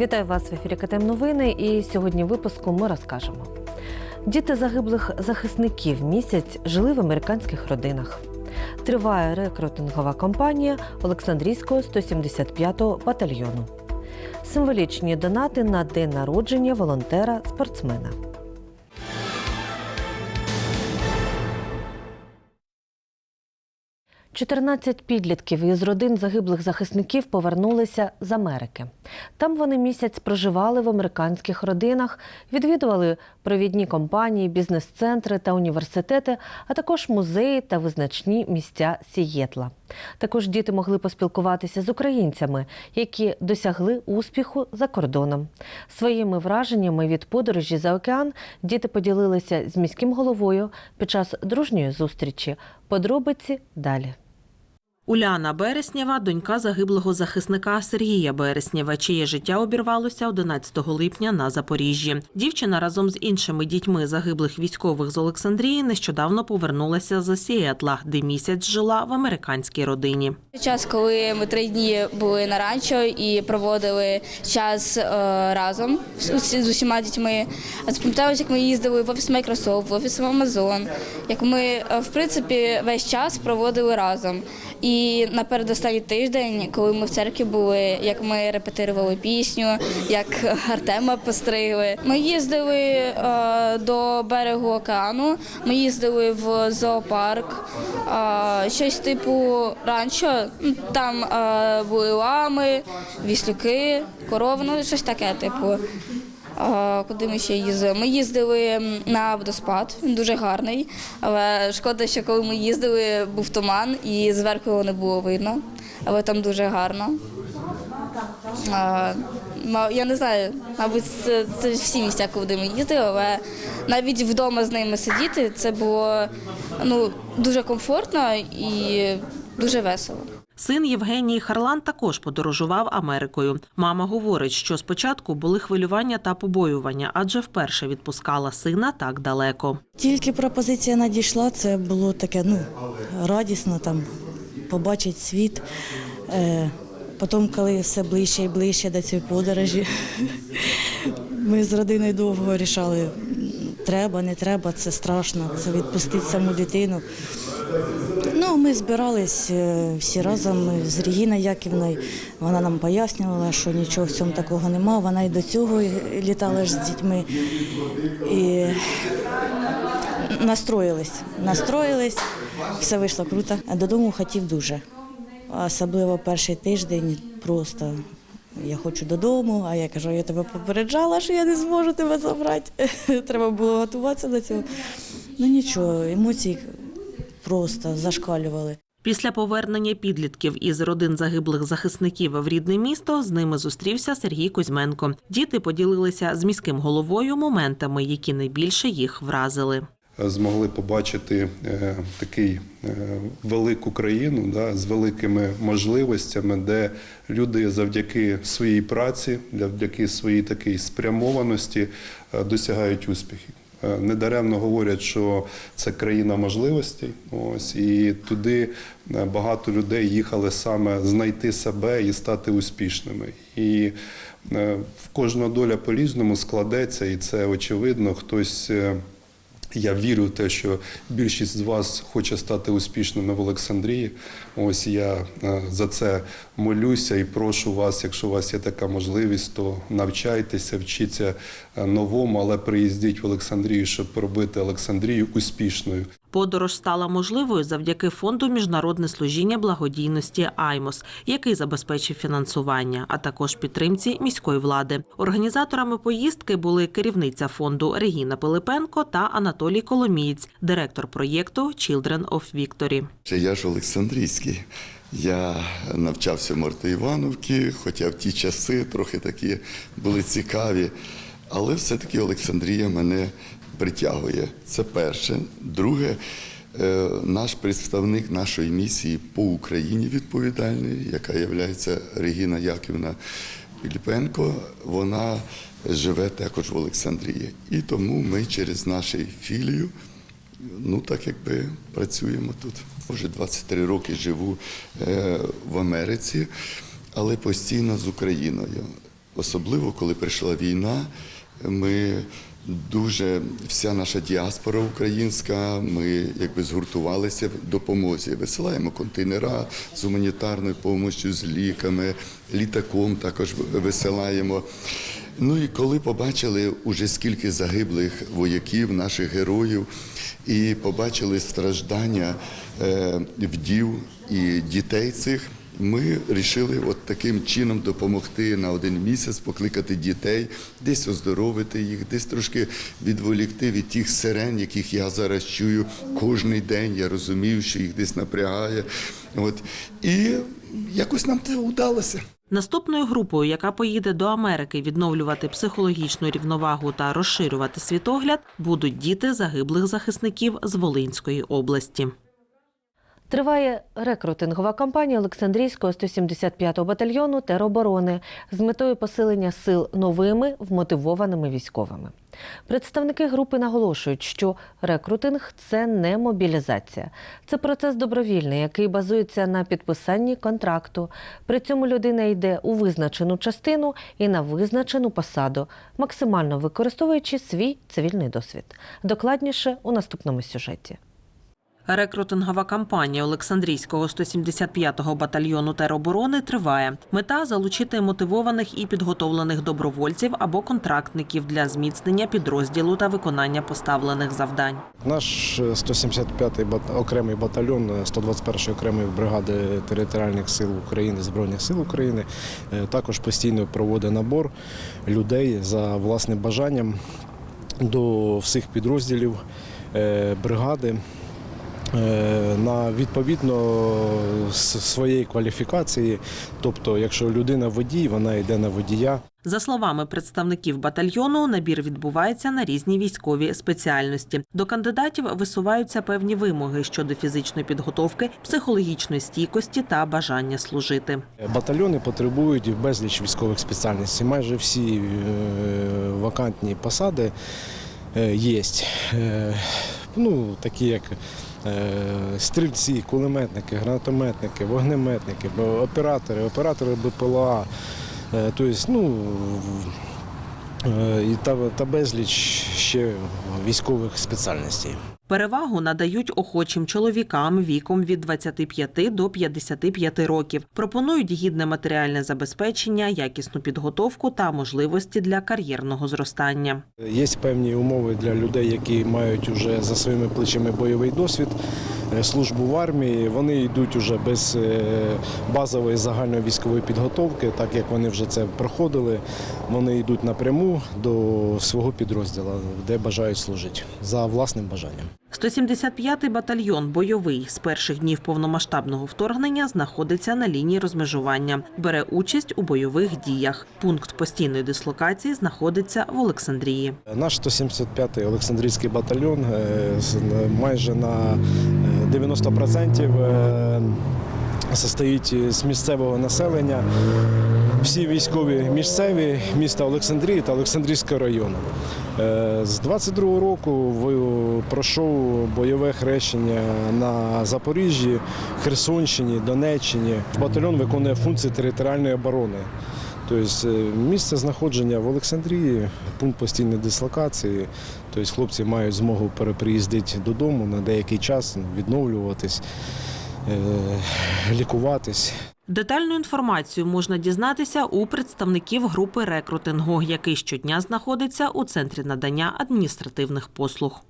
Вітаю вас в ефірі КТМ Новини. І сьогодні в випуску ми розкажемо. Діти загиблих захисників місяць жили в американських родинах. Триває рекрутингова кампанія Олександрійського 175-го батальйону. Символічні донати на день народження волонтера-спортсмена. Чотирнадцять підлітків із родин загиблих захисників повернулися з Америки. Там вони місяць проживали в американських родинах, відвідували провідні компанії, бізнес-центри та університети, а також музеї та визначні місця Сієтла. Також діти могли поспілкуватися з українцями, які досягли успіху за кордоном. Своїми враженнями від подорожі за океан діти поділилися з міським головою під час дружньої зустрічі. Подробиці далі. Уляна Береснєва – донька загиблого захисника Сергія Береснєва, чиє життя обірвалося 11 липня на Запоріжжі. Дівчина разом з іншими дітьми загиблих військових з Олександрії нещодавно повернулася з Сіетла, де місяць жила в американській родині. Час, коли ми три дні були на ранчо і проводили час е, разом з, усіма дітьми. А Пам'ятаю, як ми їздили в офіс Microsoft, в офіс Amazon, як ми е, в принципі весь час проводили разом. І на передостанній тиждень, коли ми в церкві були, як ми репетирували пісню, як Артема постригли. Ми їздили е, до берегу океану, ми їздили в зоопарк, е, щось типу ранчо. Ну, Там е, були лами, віслюки, корови, ну щось таке, типу. Куди ми ще їздили? Ми їздили на водоспад, він дуже гарний, але шкода, що коли ми їздили, був туман і зверху його не було видно, але там дуже гарно. Я не знаю, мабуть, це, це всі місця, куди ми їздили, але навіть вдома з ними сидіти це було ну, дуже комфортно і дуже весело. Син Євгенії Харлан також подорожував Америкою. Мама говорить, що спочатку були хвилювання та побоювання, адже вперше відпускала сина так далеко. Тільки пропозиція надійшла, це було таке ну, радісно там побачити світ. Е, потім, коли все ближче і ближче до цієї подорожі, ми з родиною довго рішали, треба, не треба, це страшно, це відпустити саму дитину. Ну, ми збирались е, всі разом з Регіною Яківною. Вона нам пояснювала, що нічого в цьому такого нема. Вона і до цього літала ж з дітьми. І настроїлись, настроїлись, все вийшло круто. Додому хотів дуже. Особливо перший тиждень просто. Я хочу додому, а я кажу, я тебе попереджала, що я не зможу тебе забрати. Треба було готуватися до цього. Ну нічого, емоції просто зашкалювали. Після повернення підлітків із родин загиблих захисників в рідне місто з ними зустрівся Сергій Кузьменко. Діти поділилися з міським головою моментами, які найбільше їх вразили. змогли побачити е, такий е, велику країну да, з великими можливостями, де люди завдяки своїй праці, завдяки своїй такій спрямованості е, досягають успіхів. Е, Недаремно говорять, що це країна можливостей. Ось і туди е, багато людей їхали саме знайти себе і стати успішними. І е, в кожного доля по-різному складеться, і це очевидно. Хтось я вірю в те, що більшість з вас хоче стати успішними в Олександрії. Ось я е, за це молюся і прошу вас, якщо у вас є така можливість, то навчайтеся, вчіться е, новому, але приїздіть в Олександрію, щоб робити Олександрію успішною. Подорож стала можливою завдяки фонду міжнародне служіння благодійності Аймос, який забезпечив фінансування, а також підтримці міської влади. Організаторами поїздки були керівниця фонду Регіна Пилипенко та Анатолій Коломієць, директор проєкту Children of Victory. Я ж Олександрійський. Я навчався в Марти Івановці, хоча в ті часи трохи такі були цікаві. Але все-таки Олександрія мене притягує. Це перше. Друге, е, наш представник нашої місії по Україні відповідальний, яка є Регіна Яківна Піліпенко, вона живе також в Олександрії. І тому ми через нашу філію Ну, так якби працюємо тут. Вже 23 роки живу е, в Америці, але постійно з Україною. Особливо, коли прийшла війна, ми дуже вся наша діаспора українська, ми якби згуртувалися в допомозі. Висилаємо контейнера з гуманітарною допомогою, з ліками, літаком також висилаємо. Ну і коли побачили уже скільки загиблих вояків, наших героїв, і побачили страждання е, вдів і дітей цих. Ми вирішили от таким чином допомогти на один місяць, покликати дітей, десь оздоровити їх, десь трошки відволікти від тих сирен, яких я зараз чую кожен день. Я розумію, що їх десь напрягає. От і якось нам це вдалося. Наступною групою, яка поїде до Америки відновлювати психологічну рівновагу та розширювати світогляд, будуть діти загиблих захисників з Волинської області. Триває рекрутингова кампанія Олександрійського 175-го батальйону тероборони з метою посилення сил новими вмотивованими військовими. Представники групи наголошують, що рекрутинг це не мобілізація, це процес добровільний, який базується на підписанні контракту. При цьому людина йде у визначену частину і на визначену посаду, максимально використовуючи свій цивільний досвід. Докладніше у наступному сюжеті. Рекрутингова кампанія Олександрійського 175-го батальйону тероборони триває. Мета залучити мотивованих і підготовлених добровольців або контрактників для зміцнення підрозділу та виконання поставлених завдань. Наш е, 175-й бат- окремий батальйон е, 121-ї окремої бригади територіальних сил України, Збройних сил України, е, також постійно проводить набор людей за власним бажанням до всіх підрозділів е, бригади. Е, На відповідно своєї кваліфікації, тобто, якщо людина водій, вона йде на водія. За словами представників батальйону, набір відбувається на різні військові спеціальності. До кандидатів висуваються певні вимоги щодо фізичної підготовки, психологічної стійкості та бажання служити. Батальйони потребують безліч військових спеціальностей. Майже всі е, вакантні посади є. Ну, такі як е, стрільці, кулеметники, гранатометники, вогнеметники, оператори, оператори БПЛА. Е, Тобто, ну, е, і та, та безліч ще військових спеціальностей. Перевагу надають охочим чоловікам віком від 25 до 55 років. Пропонують гідне матеріальне забезпечення, якісну підготовку та можливості для кар'єрного зростання. Є певні умови для людей, які мають уже за своїми плечима бойовий досвід, е, службу в армії. Вони йдуть уже без е, базової загальної військової підготовки, так як вони вже це проходили. Вони йдуть напряму до свого підрозділу, де бажають служити за власним бажанням. 175-й батальйон бойовий з перших днів повномасштабного вторгнення знаходиться на лінії розмежування, бере участь у бойових діях. Пункт постійної дислокації знаходиться в Олександрії. Наш 175-й Олександрійський батальйон е, майже на е, 90% е, состоїть з місцевого населення. Всі військові місцеві міста Олександрії та Олександрійського району. Е, З 22-го року пройшов бойове хрещення на Запоріжжі, Херсонщині, Донеччині. Батальйон виконує функції територіальної оборони. Тобто місце знаходження в Олександрії, пункт постійної дислокації. Тобто хлопці мають змогу переприїздити додому на деякий час, відновлюватись, е, лікуватись. Детальну інформацію можна дізнатися у представників групи рекрутингу, який щодня знаходиться у центрі надання адміністративних послуг.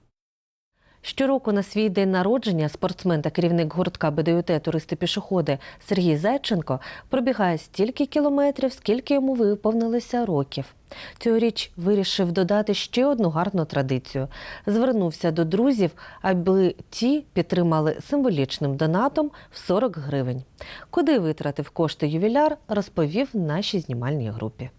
Щороку на свій день народження спортсмен та керівник гуртка БДЮТ туристи-пішоходи Сергій Зайченко пробігає стільки кілометрів, скільки йому виповнилося років. Цьогоріч вирішив додати ще одну гарну традицію. Звернувся до друзів, аби ті підтримали символічним донатом в 40 гривень. Куди витратив кошти ювіляр, розповів нашій знімальній групі.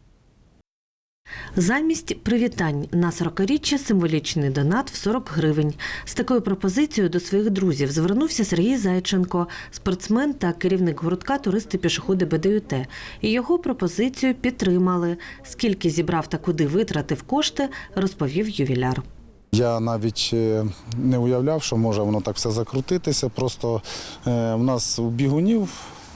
Замість привітань на 40-річчя символічний донат в 40 гривень. З такою пропозицією до своїх друзів звернувся Сергій Зайченко, спортсмен та керівник гуртка туристи-пішоходи БДЮТ. І його пропозицію підтримали. Скільки зібрав та куди витратив кошти, розповів ювіляр. Я навіть е, не уявляв, що може воно так все закрутитися. Просто е, в нас у бігунів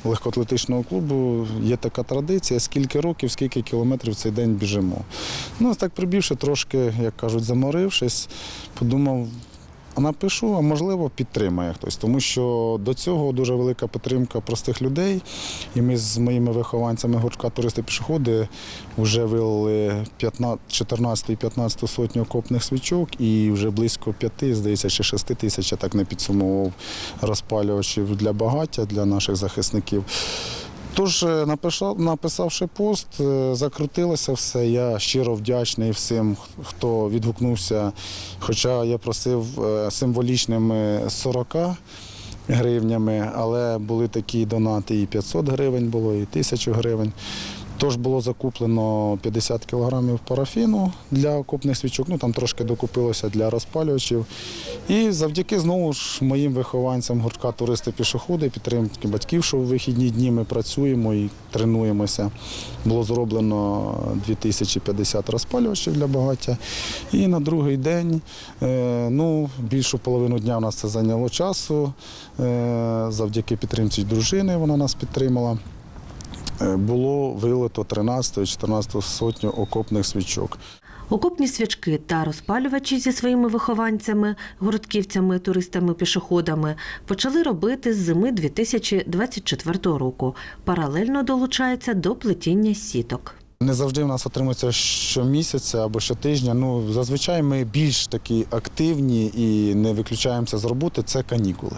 легкоатлетичного клубу є така традиція, скільки років, скільки кілометрів цей день біжимо. Ну, так прибівши, трошки, як кажуть, заморившись, подумав, напишу, а можливо, підтримає хтось. Тому що до цього дуже велика підтримка простих людей. І ми з моїми вихованцями гуртка туристи пішоходи вже вилили 14-15 сотню окопних свічок і вже близько 5, здається, чи 6 тисяч, я так не підсумовував розпалювачів для багаття для наших захисників. Тож, е, написавши пост, е, закрутилося все. Я щиро вдячний всім, хто відгукнувся. Хоча я просив е, символічними 40 гривнями, але були такі донати і 500 гривень було, і 1000 гривень. Тож було закуплено 50 кілограмів парафіну для окопних свічок. Ну там трошки докупилося для розпалювачів. І завдяки знову ж моїм вихованцям гуртка туристи-пішоходи, підтримки батьків, що в вихідні дні ми працюємо і тренуємося. Було зроблено 2050 розпалювачів для багаття. І на другий день, е, ну, більшу половину дня у нас це зайняло часу. Е, Завдяки підтримці дружини вона нас підтримала. Е, Було вилито 13-14 сотню окопних свічок. Окопні свічки та розпалювачі зі своїми вихованцями, гуртківцями, туристами, пішоходами почали робити з зими 2024 року. Паралельно долучаються до плетіння сіток. Не завжди в нас отримується щомісяця або щотижня. Ну, зазвичай ми більш такі активні і не виключаємося з роботи. Це канікули.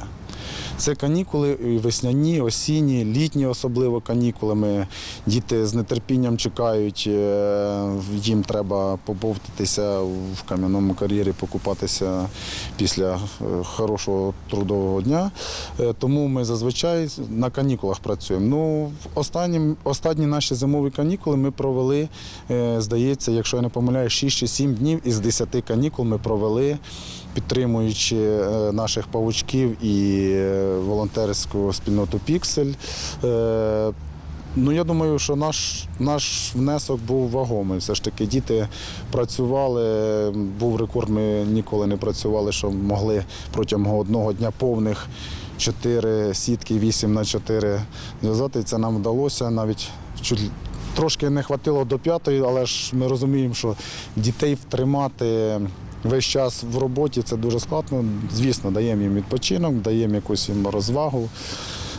Це канікули весняні, осінні, літні, особливо канікули. Ми, діти з нетерпінням чекають, е, їм треба побовтатися в кам'яному кар'єрі, покупатися після е, хорошого трудового дня. Е, Тому ми зазвичай на канікулах працюємо. Ну, останні, останні наші зимові канікули ми провели, здається, якщо я не помиляю, 6 чи 7 днів із 10 канікул ми провели, підтримуючи наших павучків і волонтерську спільноту Піксель. Е, Ну, я думаю, що наш, наш внесок був вагомий. Все ж таки діти працювали, був рекорд, ми ніколи не працювали, що могли протягом одного дня повних 4 сітки, 8 на 4 зв'язати. Це нам вдалося навіть чуть трошки не хватило до п'ятої, але ж ми розуміємо, що дітей втримати. Весь час в роботі це дуже складно. Звісно, даємо їм відпочинок, даємо якусь їм розвагу.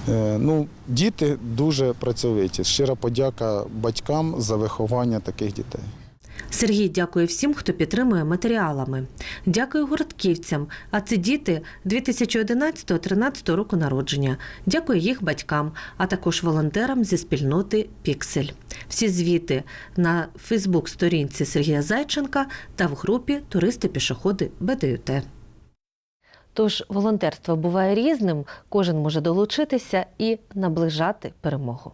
Е, Ну, діти дуже працьовиті. Щира подяка батькам за виховання таких дітей. Сергій дякує всім, хто підтримує матеріалами. Дякую гуртківцям, а це діти 2011-13 року народження. Дякую їх батькам, а також волонтерам зі спільноти Піксель. Всі звіти на Фейсбук-сторінці Сергія Зайченка та в групі Туристи-пішоходи БДЮТ. Тож волонтерство буває різним, кожен може долучитися і наближати перемогу.